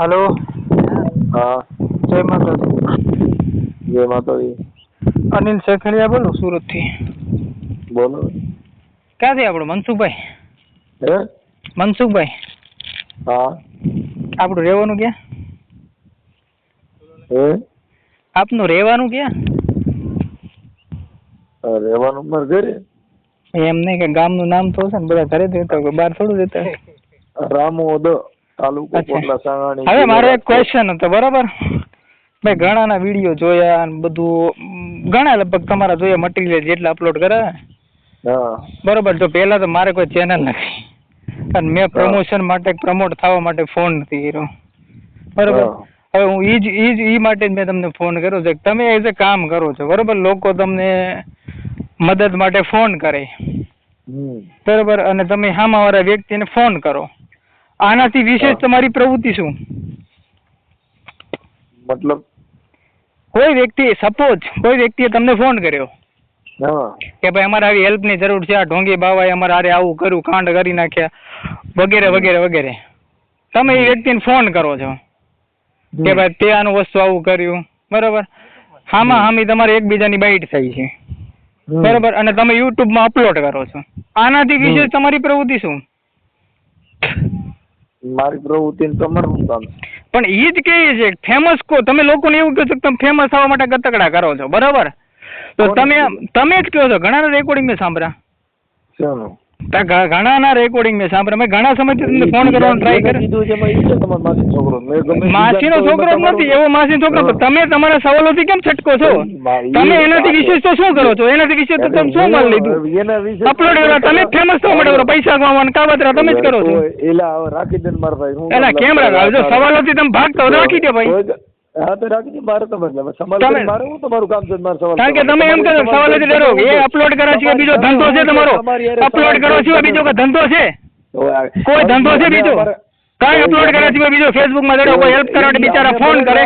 Hello. હા. જય માતાજી. જય માતાજી. અનિલ શેખડિયા બોલું સુરતથી. બોલો. ક્યાંથી આપણું મનસુખભાઈ. હે? મનસુખભાઈ. હા. આપણું રહેવાનું ક્યાં? હે? આપનું રહેવાનું ક્યાં? રહેવાનું મારે ઘરે? એમ નહીં કે ગામનું નામ તો છે ને બધા ઘરે દેતા હોય બહાર થોડું રહેતા હોય. રામોદ. તાલુકો કોટલા સાંગાણી હવે મારો એક ક્વેશ્ચન હતો બરાબર? મેં ઘણાના વીડિયો જોયા અને બધું ઘણા લગભગ તમારા જોયા મટીરિયલ જેટલા અપલોડ કર્યા હા. બરોબર જો પહેલા તો મારે કોઈ ચેનલ નથી. અને મેં પ્રમોશન માટે પ્રમોટ થવા માટે ફોન નથી કર્યો. બરોબર? હવે હું ઈ જ ઈ જ ઈ માટે જ મેં તમને ફોન કર્યો છે. કે તમે એઝ એ કામ કરો છો બરોબર? લોકો તમને મદદ માટે ફોન કરે. બરોબર? અને તમે સામાવાળા વ્યક્તિને ફોન કરો. આનાથી વિશેષ તમારી પ્રવૃત્તિ શું? મતલબ? કોઈ વ્યક્તિ સપોઝ કોઈ વ્યક્તિએ તમને ફોન કર્યો કે ભાઈ અમારે આવી હેલ્પની જરૂર છે આ ઢોંગી બાવાએ અમારે આરે આવું કર્યું કાંડ કરી નાખ્યા વગેરે વગેરે વગેરે. તમે એ વ્યક્તિને ફોન કરો છો કે ભાઈ તે આનું વસ્તુ આવું કર્યું બરોબર? હામાં હામી. તમારે એકબીજાની બાઈટ થઈ છે. બરોબર? અને તમે યુટ્યુબમાં અપલોડ કરો છો. આનાથી વિશેષ તમારી પ્રવૃત્તિ શું? મારી પ્રવૃત્તિ ને તમારું શું કામ પણ એ જ કહીએ છે ફેમસ કો તમે લોકોને એવું કહો છો કે તમે ફેમસ થવા માટે ગતકડા કરો છો બરાબર? તો તમે તમે જ કહો છો ઘણાના રેકોર્ડિંગ મેં સાંભળ્યા. શાનું? તા ઘ- ઘણાના રેકોર્ડિંગ મેં સાંભળ્યા. મેં ઘણા સમયથી તમને ફોન કરવાનો ટ્રાય કર્યો. કીધું છે એમાં છે તમારો માસી છોકરો. માસીનો છોકરો નથી એવો માસીનો છોકરો તમે તમારા સવાલોથી કેમ છટકો છો? તમે એનાથી વિશેષ તો શું કરો છો? એનાથી વિશેષ તો તમે શું માલ લીધું? એના વિશે અપલોડ કર્યા તમે ફેમસ થવા માટે પૈસા કમાવાના કાવતરા તમે જ કરો છો. એલા રાખી દે મારા ભાઈ એલા કેમ રાખો? સવાલોથી તમે ભાગતા રાખી દે ભાઈ. હા તો રાખી મારે તો મતલબ સવાલ મારે હું તમારું કામ છે મારે સવાલ કારણ કે તમે એમ કહો તમારી સવાલોથી ડરો. એ અપલોડ કરવા સિવાય બીજો ધંધો છે તમારો અપલોડ કરવા સિવાય બીજો કોઈ ધંધો છે? કોઈ ધંધો છે બીજો? કાંઈ અપલોડ કરે છે બીજો? ફેસબુકમાં ચડો કોઈ હેલ્પ કરવા બિચારા ફોન કરે.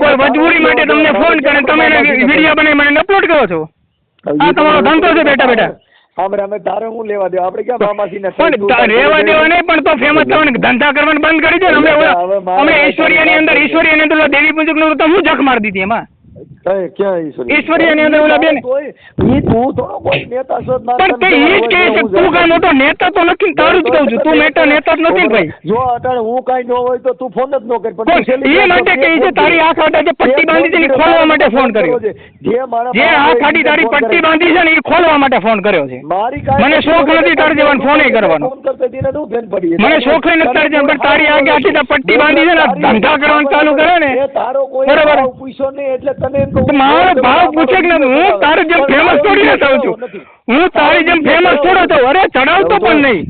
કોઈ મજબૂરી માટે તમને ફોન કરે તમે વીડિયો બનાવી મને અપલોડ કરો છો? આ તમારો ધંધો છે બેટા બેટા. રે અમે તારે હું લેવા દેવા? આપણે ક્યાં મામાજીને પણ રેવા દેવા નહીં પણ તો ફેમસ થવાનું ધંધા કરવાનું બંધ કરી દે ને અમે અમે ઈશ્વરીયાની અંદર ઈશ્વરીયાની અંદર દેવી પૂજકનું તો હું જખ મારી દીધી એમાં. કઈ ક્યાં ઈશ્વરી ઈશ્વરીયાની અંદર ઓલા બેન ઈ તું થોડો કોઈ નેતા છો પણ તે ઈ જ કહે છે તું કાંઈ મોટો નેતા તો નથી તારું જ કહું છું તું મોટો નેતા જ નથી ભાઈ જો અટાણે હું કાંઈ ન હોય તો તું ફોન જ ન કર પણ કોણ? તું છેલ્લી એ માટે કહે છે તારી આંખ આડા જે પટ્ટી બાંધી છે ને એ ખોલવા માટે ફોન કર્યો છે. જે મારા જે આંખ આડી તારી એને ફોન પટ્ટી કરે. બાંધી છે ને એ ખોલવા માટે ફોન કર્યો છે મારી કાંઈ મને શોખ નથી તારી જવાનું ફોન ય કરવાનો. મને શોખ નથી તારી જવાનું પણ તારી આગે આટલી પટ્ટી બાંધી છે ને, ધંધા કરવાનું ચાલુ કરે ને. એ તારો કોઈ બરાબર. પૂછ્યો નહીં એટલે તો મારો ભાવ પૂછે કે હું તારી જેમ ફેમસ થોડી ને થાઉં છું. હું તારી જેમ ફેમસ થોડો છું. અરે ચડાવતો પણ નહીં.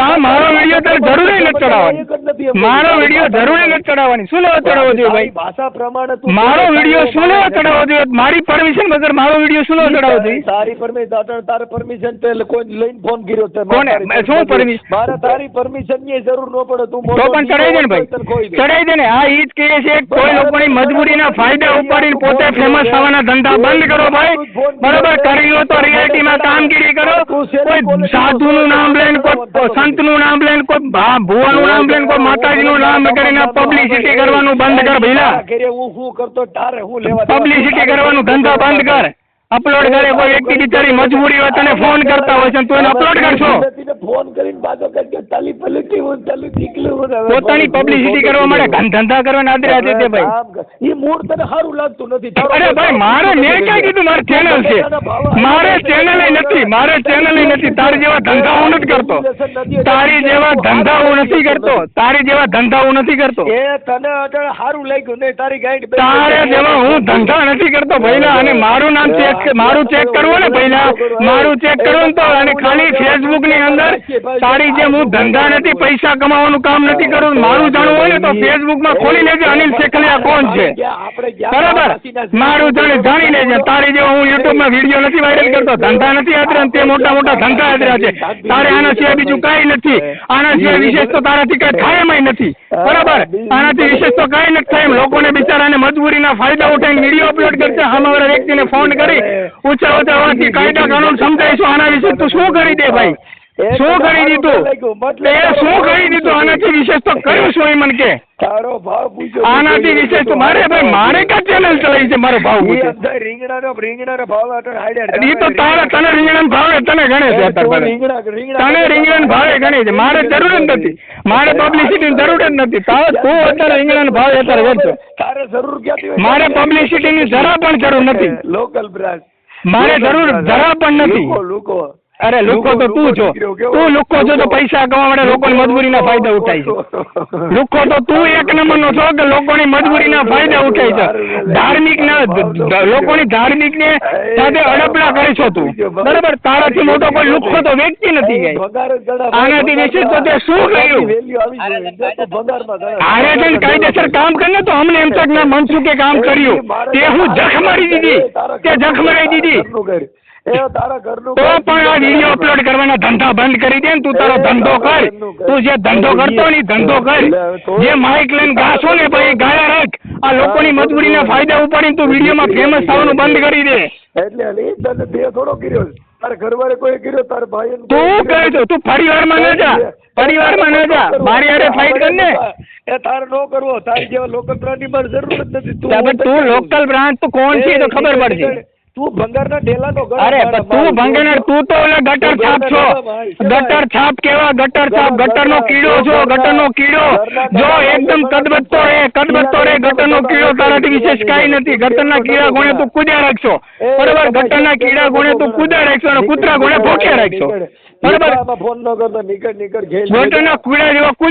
તા મારો વીડિયો તારે જરૂરી નથી ચડાવવાની. મારો વીડિયો જરૂરી નથી. ચડાવવાની. શું લેવા ચડાવવો જોઈએ ભાઈ? ભાષા પ્રમાણે મારો વીડિયો શું લેવા ચડાવવો જોઈએ? મારી પરમિશન વગર મારો વીડિયો શું લેવા ચડાવવો જોઈએ? તારી પરમિશન તારે પરમિશન તે કોઈ લઈને ફોન કર્યો તે કોને? શું પરમિશન મારે તારી પરમિશનની જરૂર ન પડે. તું તો પણ ચડાવી દે ને ભાઈ. ચડાવી દે. ને. આ ઈ જ કહે છે કોઈ લોકોની મજબૂરીના ફાયદા ઉપાડીને પોતે ફેમસ થવાના ધંધા બંધ કરો ભાઈ. બરોબર કરી લો તો રિયાલિટીમાં કામગીરી કરો. કોઈ સાધુનું નામ લઈને કોઈ સંતનું નામ લઈને કોઈ ભુવા ભુવાનું નામ લઈને કોઈ માતાજીનું નામ કરીને પબ્લિસિટી કરવાનું બંધ કર ભઈલા. હું શું કરતો? તારે હું લેવા પબ્લિસિટી કરવાનું ધંધો બંધ કર. અપલોડ કરે કોઈ વ્યક્તિ બિચારી મજબૂરી હોય તને ફોન કરતા હોય છે તું એને અપલોડ કરશો. ફોન કરીને કર કે તાલી પલટી હું તાલી નીકળું હું પોતાની પબ્લિસિટી કરવા માટે ઘન ધંધા કરવાના આદરે આજે તે ભાઈ. એ મૂળ તને સારું લાગતું નથી. અરે ભાઈ મારે મેં ક્યાં કીધું મારે ચેનલ છે? મારે ચેનલ નથી મારે ચેનલ નથી. તારી જેવા ધંધા હું નથી કરતો. તારી જેવા ધંધા હું નથી કરતો. તારી જેવા ધંધા હું નથી કરતો. એ તને અટલ સારું લાગ્યું નહીં. તારી ગાઈડ તારે જેવા હું ધંધા નથી કરતો ભઈલા અને મારું નામ મારું ચેક કરવું ને પહેલા મારું ચેક કરવું તો અને ખાલી ફેસબુકની અંદર તારી જેમ હું ધંધા નથી, પૈસા કમાવાનું કામ નથી કરવું મારું જાણવું હોય ને તો ફેસબુકમાં ખોલી લેજે, અનિલ શેખલિયા કોણ છે? બરાબર? મારું જાણે જાણી લેજે. તારી જેવો હું યુટ્યુબમાં વીડિયો નથી વાયરલ કરતો, ધંધા નથી આદરા તે મોટા મોટા ધંધા આદરા છે. તારે આના સિવાય બીજું કઈ નથી. આના સિવાય વિશેષ તો તારાથી કઈ થાય એમ નથી. બરાબર? આનાથી વિશેષ તો કઈ નથી થાય એમ. લોકોને બિચારાને મજબૂરીના ફાયદા ઉઠાઈને વીડિયો અપલોડ કરશે. સામેવાળા વ્યક્તિને ફોન કરી ઊંચા ઊંચા વાંચી કાયદા કાનૂન સમજાવીશું આના વિશે તું શું કરી દે ભાઈ? શું કરી દીધું? એ શું કરી દીધું? આનાથી વિશેષ તો કર્યું શું એ મને કે? તારો ભાવ પૂછ્યો આનાથી વિશેષ તો મારે ભાઈ મારે ક્યાં ચેનલ ચલાવી છે મારો ભાવ પૂછે? રીંગણાનો રીંગણાનો ભાવ એ તો તારા તને રીંગણા ભાવે તને ગણે છે તને રીંગણા ભાવે ગણે છે. મારે જરૂર જ નથી. મારે પબ્લિસિટી જરૂર જ નથી. તારે તું અત્યારે રીંગણા ભાવ અત્યારે વેચો. જરૂર ક્યાંથી? મારે પબ્લિસિટીની ની જરા પણ જરૂર નથી. લોકલ બ્રાન્ડ મારે જરૂર જરા પણ નથી. લોકો. અરે લુકો તો તું છો તું લુકો છો તો પૈસા કમાવા માટે લોકોની મજબૂરીના ફાયદા ઉઠાય છે. લુકો તો તું એક નંબરનો છો કે લોકોની મજબૂરીના ફાયદા ઉઠાય છે. ધાર્મિક ના લોકોની ધાર્મિક ને સાથે અડપલા કરે છો તું. બરાબર? તારાથી મોટો કોઈ લુખ્ખો તો વ્યક્તિ નથી ગઈ. આનાથી વિશે તો તે શું કર્યું? આરે જઈને કાયદેસર કામ કરીને તો અમને એમ તક ના મનસુખે કામ કર્યું તે હું જખ મારી દીધી તે જખ મારી દીધી. કર. એ તારા ઘરનું તો પણ આ વીડિયો અપલોડ કરવાના ધંધા બંધ કરી દે ને તું તારો ધંધો કર. તું જે ધંધો કરતો ને ધંધો કર. જે માઇક લઈને ગાશો ને ભાઈ ગાયા રાખ. આ લોકોની મજબૂરીના ફાયદા ઉપાડીને તું વિડીયોમાં ફેમસ થવાનું બંધ કરી દે. એટલે તને તે થોડો કર્યો તારે ઘરવાળે કોઈ કર્યો? તાર ભાઈ તું કહે છો? તું પરિવારમાં ન જા. પરિવારમાં ન જા. મારી હારે ફાઇટ કર ને એ તારે નો કરવો તારી જેવા લોકલ બ્રાન્ડની મારે જરૂર જ નથી. તું તું લોકલ બ્રાન્ડ તું કોણ છે તો ખબર પડશે. તું ભંગારના ગળો અરે તું મારું તું તો ઓલા ગટર છાપ છો. ગટર છાપ કેવા? ગટર છાપ ગટરનો કીડો છો ગટરનો કીડો. જો એકદમ કદબત્તો રે કદબત્તો રે ગટરનો કીડો તારાથી વિશેષ કાંઈ નથી. ગટરના કીડા ગોણે તું કૂદ્યા રાખશો. બરાબર ગટરના કીડા ગોણે તું કૂદ્યા રાખશો અને કૂતરા ગોણે ભોક્યા રાખશો. બરાબર? ફોન ન કરતો નીકળ નીકળ ગટરના કીડા જેવા